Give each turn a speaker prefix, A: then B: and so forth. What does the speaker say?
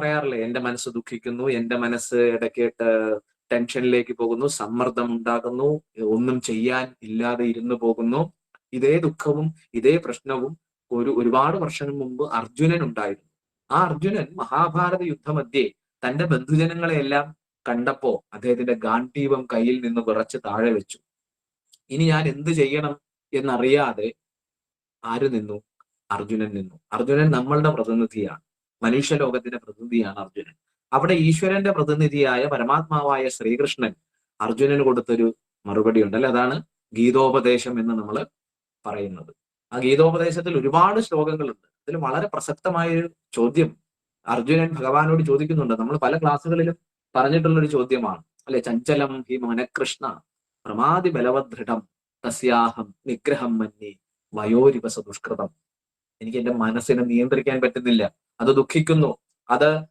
A: പറയാറില്ലേ? എന്റെ മനസ്സ് ദുഃഖിക്കുന്നു എന്റെ മനസ്സ് ഇടയ്ക്കിട്ട് ടെൻഷനിലേക്ക് പോകുന്നു സമ്മർദ്ദം ഉണ്ടാകുന്നു ഒന്നും ചെയ്യാൻ ഇല്ലാതെ ഇരുന്നു പോകുന്നു. ഇതേ ദുഃഖവും ഇതേ പ്രശ്നവും ഒരു ഒരുപാട് വർഷങ്ങൾ മുമ്പ് അർജുനൻ ഉണ്ടായിരുന്നു. ആ അർജുനൻ മഹാഭാരത യുദ്ധമധ്യേ തന്റെ ബന്ധുജനങ്ങളെയെല്ലാം കണ്ടപ്പോ അദ്ദേഹത്തിന്റെ ഗാന്ധീപം കയ്യിൽ നിന്ന് വിറച്ച് താഴെ വെച്ചു. ഇനി ഞാൻ എന്ത് ചെയ്യണം എന്നറിയാതെ ആര് നിന്നു? അർജുനൻ നിന്നു. അർജുനൻ നമ്മളുടെ പ്രതിനിധിയാണ്. മനുഷ്യലോകത്തിന്റെ പ്രതിനിധിയാണ് അർജുനൻ. അവിടെ ഈശ്വരന്റെ പ്രതിനിധിയായ പരമാത്മാവായ ശ്രീകൃഷ്ണൻ അർജുനന് കൊടുത്തൊരു മറുപടി ഉണ്ട് അല്ലെ? അതാണ് ഗീതോപദേശം എന്ന് നമ്മൾ പറയുന്നത്. ആ ഗീതോപദേശത്തിൽ ഒരുപാട് ശ്ലോകങ്ങളുണ്ട്. അതിൽ വളരെ പ്രസക്തമായ ഒരു ചോദ്യം അർജുനൻ ഭഗവാനോട് ചോദിക്കുന്നുണ്ട്. നമ്മൾ പല ക്ലാസ്സുകളിലും പറഞ്ഞിട്ടുള്ള ഒരു ചോദ്യമാണ്. അല്ലെ? ചഞ്ചലം ഹി മനകൃഷ്ണ പ്രമാതി ബലവദൃഢം തസ്യാഹം നിഗ്രഹം മന്യേ വയോരിവസ ദുഷ്കൃതം. എനിക്ക് എന്റെ മനസ്സിനെ നിയന്ത്രിക്കാൻ പറ്റുന്നില്ല. അത് ദുഃഖിക്കുന്നു. അത്